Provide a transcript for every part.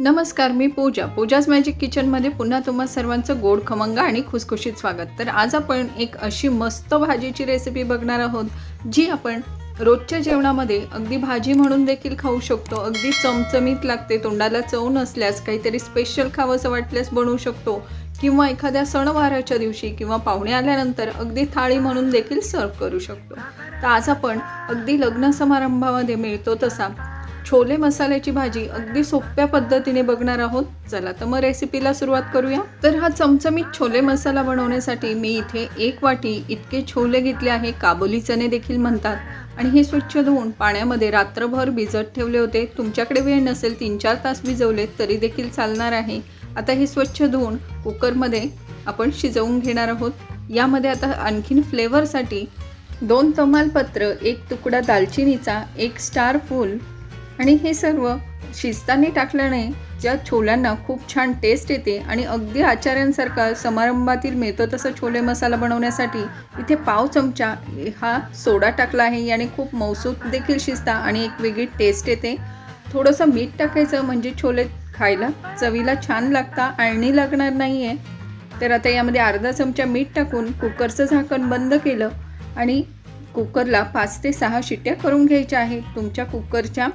नमस्कार मी पूजा. पूजाज मॅजिक किचनमध्ये पुन्हा तुम्हा सर्वांचं गोड खमंग आणि खुसखुशीत स्वागत. तर आज आपण एक अशी मस्त भाजीची रेसिपी बघणार आहोत जी आपण रोजच्या जेवणामध्ये अगदी भाजी म्हणून देखील खाऊ शकतो. अगदी चमचमीत लागते तोंडाला चव नसल्यास काहीतरी स्पेशल खावंसं वाटल्यास बनवू शकतो. किंवा एखाद्या सणवाराच्या दिवशी किंवा पाहुणे आल्यानंतर अगदी थाळी म्हणून देखील सर्व करू शकतो. तर आज आपण अगदी लग्न समारंभामध्ये मिळतो तसा छोले मसाल्याची भाजी अगदी सोप्या पद्धतीने बघणार आहोत. चला तर मग रेसिपीला सुरुवात करूया. तर हा चमचमीत छोले मसाला बनवण्यासाठी मी इथे एक वाटी इतके छोले घेतले आहे. काबुली चणे देखील म्हणतात. आणि हे स्वच्छ धुवून पाण्यामध्ये रात्रभर भिजत ठेवले होते. तुमच्याकडे वेळ नसेल तीन चार तास भिजवले तरी देखील चालणार आहे. आता हे स्वच्छ धुवून कुकरमध्ये आपण शिजवून घेणार आहोत. यामध्ये आता आणखीन फ्लेवरसाठी दोन तमालपत्र एक तुकडा दालचिनीचा एक स्टार फूल आणि हे सर्व शिस्ताने टाकल्याने ज्या छोल्यांना खूप छान टेस्ट येते आणि अगदी आचार्यांसारखा समारंभातील मिळतो तसं छोले मसाला बनवण्यासाठी इथे पाव चमचा हा सोडा टाकला आहे. याने खूप मौसूद देखील शिजता आणि एक वेगळी टेस्ट येते. थोडंसं मीठ टाकायचं म्हणजे छोले खायला चवीला छान लागता आळणी लागणार नाही आहे तर आता यामध्ये अर्धा चमचा मीठ टाकून कुकरचं झाकण बंद केलं आणि कुकरला पाच ते सहा शिट्ट्या करून घ्यायच्या आहेत. तुमच्या कुकरच्या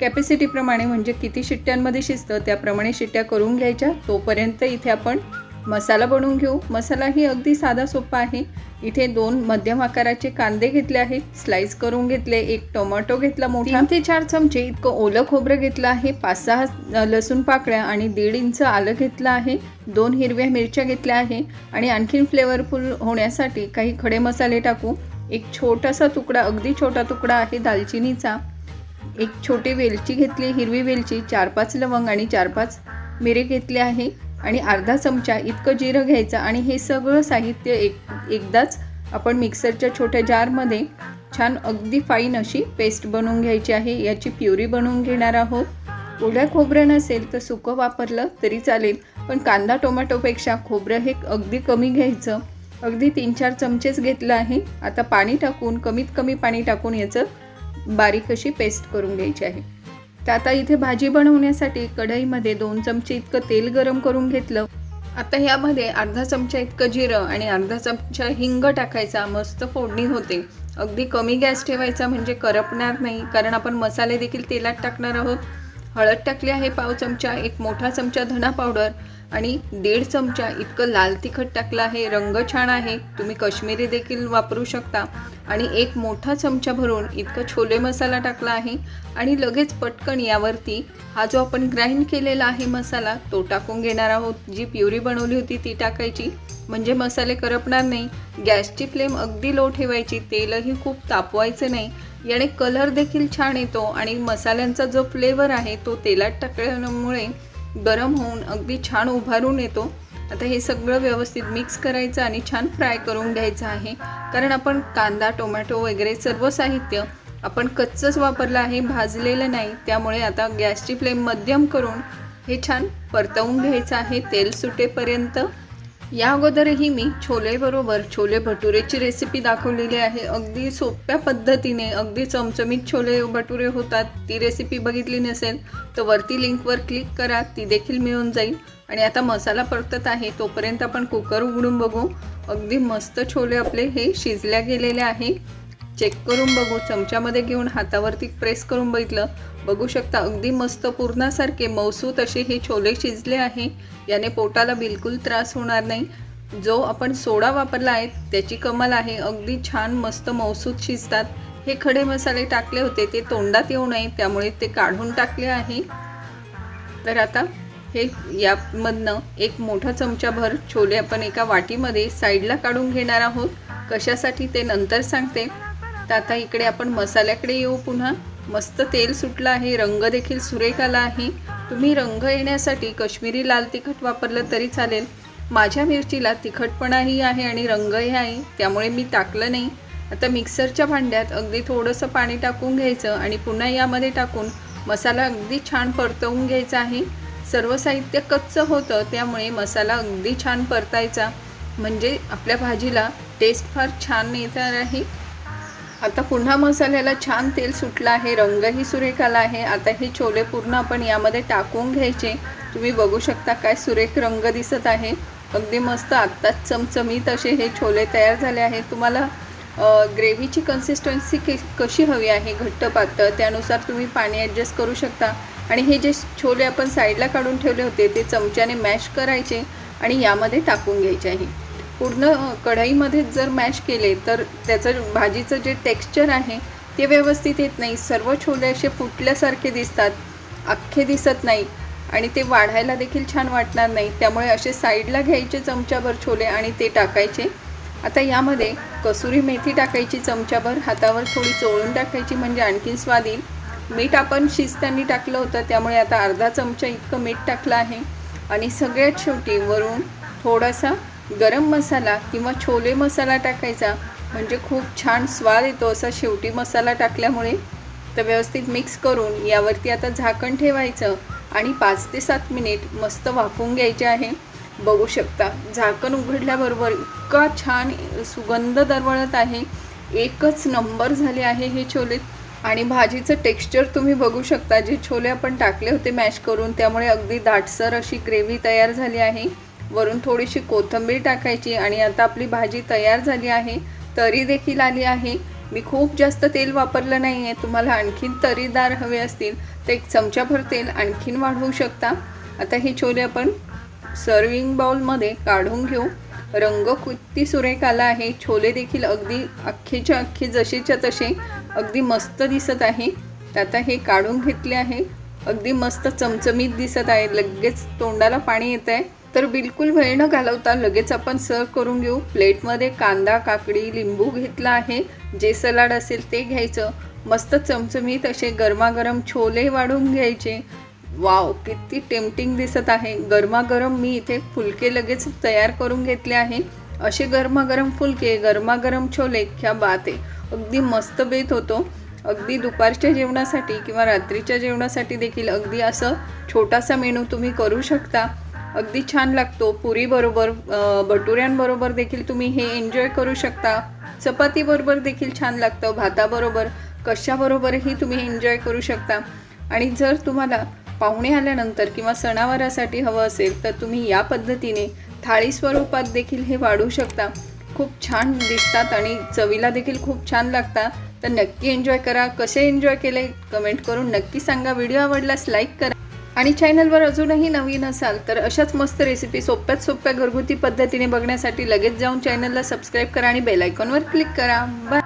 कॅपॅसिटीप्रमाणे म्हणजे किती शिट्ट्यांमध्ये शिजतं त्याप्रमाणे शिट्ट्या करून घ्यायच्या. तोपर्यंत इथे आपण मसाला बनवून घेऊ. मसाला ही अगदी साधा सोपा आहे. इथे दोन मध्यम आकाराचे कांदे घेतले आहेत. स्लाइस करून घेतले. एक टोमॅटो घेतला मोठा. ते चार चमचे इतकं ओलं खोबरं घेतलं आहे. पाच सहा लसूण पाकळ्या आणि दीड इंच आलं घेतलं आहे. दोन हिरव्या मिरच्या घेतल्या आहे. आणि आणखीन फ्लेवरफुल होण्यासाठी काही खडे मसाले टाकू. एक छोटासा तुकडा अगदी छोटा तुकडा आहे दालचिनीचा. एक छोटी वेलची घेतली हिरवी वेलची चार पाच लवंग आणि चार पाच मिरे घेतले आहे. आणि अर्धा चमचा इतकं जिरं घ्यायचं आणि हे सगळं साहित्य एक एकदाच आपण मिक्सरच्या छोट्या जारमध्ये छान अगदी फाईन अशी पेस्ट बनवून घ्यायची आहे. याची प्युरी बनवून घेणार आहोत. ओल्या खोबरं नसेल तर सुकं वापरलं तरी चालेल पण कांदा टोमॅटोपेक्षा खोबरं हे अगदी कमी घ्यायचं. अगदी तीन चार चमचेच घेतलं आहे. आता पाणी टाकून कमीत कमी पाणी टाकून याचं बारीक अशी पेस्ट करून घ्यायची आहे. तर आता इथे भाजी बनवण्यासाठी कढईमध्ये दोन चमचे इतकं तेल गरम करून घेतलं. आता ह्यामध्ये अर्धा चमचा इतकं जिरं आणि अर्धा चमचा हिंग टाकायचा मस्त फोडणी होते. अगदी कमी गॅस ठेवायचा म्हणजे करपणार नाही कारण आपण मसाले देखील तेलात टाकणार आहोत. हळद टाकली आहे पाव चमचा एक मोठा चमचा धना पावडर आणि दीड चमचा इतकं लाल तिखट टाकलं आहे. रंग छान आहे. तुम्ही कश्मीरी देखील वापरू शकता. आणि एक मोठा चमचा भरून इतकं छोले मसाला टाकला आहे. आणि लगेच पटकन यावरती हा जो आपण ग्राइंड केलेला आहे मसाला तो टाकून घेणार आहोत. जी प्युरी बनवली होती ती टाकायची. म्हणजे मसाले करपणार नाही. गॅसची फ्लेम अगदी लो ठेवायची. तेलही खूप तापवायचं नाही. याने कलर देखील छान येतो. आणि मसाल्यांचा जो फ्लेवर आहे तो तेलात टाकल्यामुळे गरम होऊन अगदी छान उभारून येतो. आता हे सगळं व्यवस्थित मिक्स करायचं आणि छान फ्राय करून घ्यायचं आहे. कारण आपण कांदा टोमॅटो वगैरे सर्व साहित्य आपण कच्चंच वापरलं आहे भाजलेलं नाही. त्यामुळे आता गॅसची फ्लेम मध्यम करून हे छान परतवून घ्यायचं आहे. तेल सुटेपर्यंत या अगोदरही मी छोलेबरोबर छोले भटुरेची रेसिपी दाखवलेली आहे. अगदी सोप्या पद्धतीने अगदी चमचमीत छोले भटुरे होतात. ती रेसिपी बघितली नसेल तर वरती लिंकवर क्लिक करा. ती देखील मिळून जाईल. आणि आता मसाला परतत आहे. तोपर्यंत आपण कुकर उघडून बघू. अगदी मस्त छोले आपले हे शिजल्या गेलेले आहे. चेक करून बघू. चमच्यामध्ये घेऊन हातावरती प्रेस करून बघितलं. बघू शकता अगदी मस्त पूर्णासारखे मौसूत असे हे छोले शिजले आहे. याने पोटाला बिलकुल त्रास होणार नाही. जो आपण सोडा वापरला आहे त्याची कमाल आहे. अगदी छान मस्त मौसूत शिजतात. हे खडे मसाले टाकले होते ते तोंडात येऊ नये त्यामुळे ते काढून टाकले आहे. तर आता हे यामधनं एक मोठा चमचाभर छोले आपण एका वाटीमध्ये साईडला काढून घेणार आहोत. कशासाठी ते नंतर सांगते. तर आता इकडे आपण मसाल्याकडे येऊ पुन्हा. मस्त तेल सुटलं आहे रंग देखील सुरेख आला आहे. तुम्ही रंग येण्यासाठी कश्मीरी लाल तिखट वापरलं तरी चालेल. माझ्या मिरचीला तिखटपणाही आहे आणि रंगही आहे त्यामुळे मी टाकलं नाही. आता मिक्सरच्या भांड्यात अगदी थोडंसं पाणी टाकून घ्यायचं आणि पुन्हा यामध्ये टाकून मसाला अगदी छान परतवून घ्यायचा आहे. सर्व साहित्य कच्चं होतं त्यामुळे मसाला अगदी छान परतायचा. म्हणजे आपल्या भाजीला टेस्ट फार छान येणार आहे. आता पुन्हा मसाल्याला छान तेल सुटलं आहे रंगही सुरेख आला आहे. आता हे छोले पूर्ण आपण यामध्ये टाकून घ्यायचे. तुम्ही बघू शकता काय सुरेख रंग दिसत आहे. अगदी मस्त आत्ताच चमचमीत असे हे छोले तयार झाले आहेत. तुम्हाला ग्रेव्हीची कन्सिस्टन्सी के कशी हवी आहे? घट्ट पातळ त्यानुसार तुम्ही पाणी ॲडजस्ट करू शकता. आणि हे जे छोले आपण साईडला काढून ठेवले होते ते चमच्याने मॅश करायचे आणि यामध्ये टाकून घ्यायचे आहे. पूर्ण कढईमध्ये जर मॅश केले तर त्याचं भाजीचं जे टेक्स्चर आहे ते व्यवस्थित येत नाही. सर्व छोले असे फुटल्यासारखे दिसतात अख्खे दिसत नाही. आणि ते वाढायला देखील छान वाटणार नाही. त्यामुळे असे साईडला घ्यायचे चमच्याभर छोले आणि ते टाकायचे. आता यामध्ये कसुरी मेथी टाकायची चमच्याभर हातावर थोडी चोळून टाकायची म्हणजे आणखीन स्वाद येईल. मीठ आपण शिजताना टाकलं होतं त्यामुळे आता अर्धा चमचा इतकं मीठ टाकलं आहे. आणि सगळ्यात शेवटी वरून थोडासा गरम मसाला किंवा छोले मसाला टाकायचा म्हणजे खूप छान स्वाद येतो असा शेवटी मसाला टाकल्यामुळे. तर व्यवस्थित मिक्स करून यावरती आता झाकण ठेवायचं आणि पाच ते सात मिनिट मस्त वाफवून घ्यायचे आहे. बघू शकता झाकण उघडल्याबरोबर इतका छान सुगंध दरवळत आहे. एकच नंबर झाले आहे हे छोले. आणि भाजीचं टेक्स्चर तुम्ही बघू शकता जे छोले आपण टाकले होते मॅश करून त्यामुळे अगदी दाटसर अशी ग्रेव्ही तयार झाली आहे. वरून थोडीशी कोथिंबीर टाकायची आणि आता आपली भाजी तयार झाली आहे तरी देखील आली आहे. मी खूप जास्त तेल वापरलं नाही आहे तुम्हाला आणखीन तरीदार हवे असतील तर एक चमचाभर तेल आणखीन वाढवू शकता. आता हे छोले आपण सर्विंग बाउलमध्ये काढून घेऊ. रंग किती सुरेख आला आहे. छोले देखील अगदी अख्खेच्या अख्खे जसेच्या तसे अगदी मस्त दिसत आहे. आता हे काढून घेतले आहे. अगदी मस्त चमचमीत दिसत आहे. लगेच तोंडाला पाणी येत आहे तर बिलकुल वेळ न घालवता लगेच आपण सर्व करून घेऊ. प्लेटमध्ये कांदा काकडी लिंबू घेतला आहे. जे सलाड असेल ते घ्यायचं. मस्त चमचमीत असे गरमागरम छोले वाढून घ्यायचे. वाव किती टेम्पटिंग दिसत आहे. गरमागरम मी इथे फुलके लगेच तयार करून घेतले आहे. असे गरमागरम फुलके गरमागरम छोले ख्या बात. आहे अगदी मस्त बेत होतो. अगदी दुपारच्या जेवणासाठी किंवा रात्रीच्या जेवणासाठी देखील अगदी असं छोटासा मेनू तुम्ही करू शकता. अगदी छान लागतो. पुरीबरोबर भटुऱ्यांबरोबर देखील तुम्ही हे एन्जॉय करू शकता. चपातीबरोबर देखील छान लागतं. भाताबरोबर कशाबरोबरही तुम्ही एन्जॉय करू शकता. आणि जर तुम्हाला पाहुणे आल्यानंतर किंवा सणावारासाठी हवं असेल तर तुम्ही या पद्धतीने थाळी स्वरूपात देखील हे वाढू शकता. खूप छान दिसतात आणि चवीला देखील खूप छान लागतात. तर नक्की एन्जॉय करा. कसे एन्जॉय केले? कमेंट करून नक्की सांगा. व्हिडिओ आवडल्यास लाईक करा. आणि चॅनलवर अजूनही नवीन असाल तर अशाच मस्त रेसिपी सोप्यात सोप्या घरगुती पद्धतीने बघण्यासाठी लगेच जाऊन चॅनलला सबस्क्राईब करा आणि बेलायकॉनवर क्लिक करा. बाय